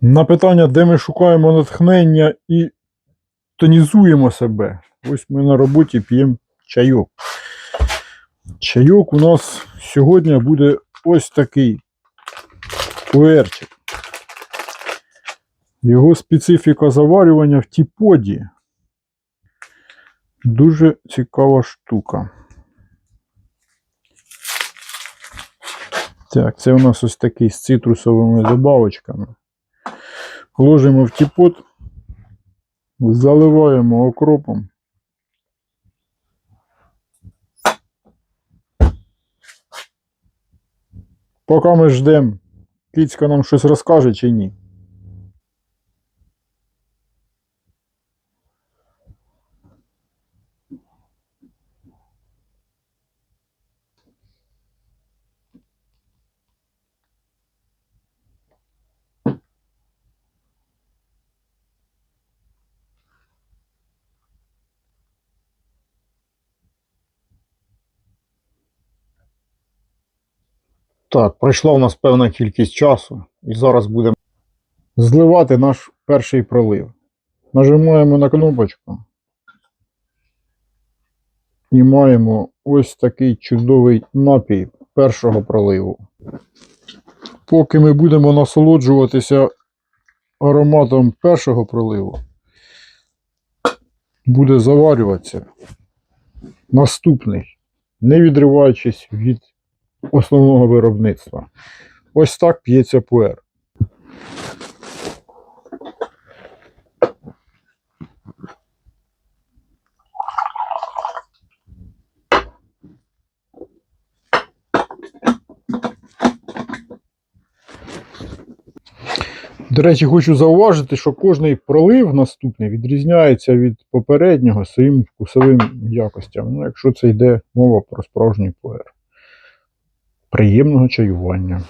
На питання, де ми шукаємо натхнення і тонізуємо себе. Ось ми на роботі п'ємо чайок. Чайок у нас сьогодні буде ось такий пуерчик. Його специфіка заварювання в тіподі. Дуже цікава штука. Так, це у нас ось такий з цитрусовими добавочками. Ложимо в тіпот, заливаємо окропом. Поки ми ждемо, кіцька нам щось розкаже чи ні. Так, пройшла у нас певна кількість часу, і зараз будемо зливати наш перший пролив. Нажимаємо на кнопочку і маємо ось такий чудовий напій першого проливу. Поки ми будемо насолоджуватися ароматом першого проливу, буде заварюватися наступний, не відриваючись від основного виробництва. Ось так п'ється пуер. До речі, хочу зауважити, що кожний пролив наступний відрізняється від попереднього своїм вкусовим якостям. Ну, якщо це йде мова про справжній пуер. Приємного чаювання.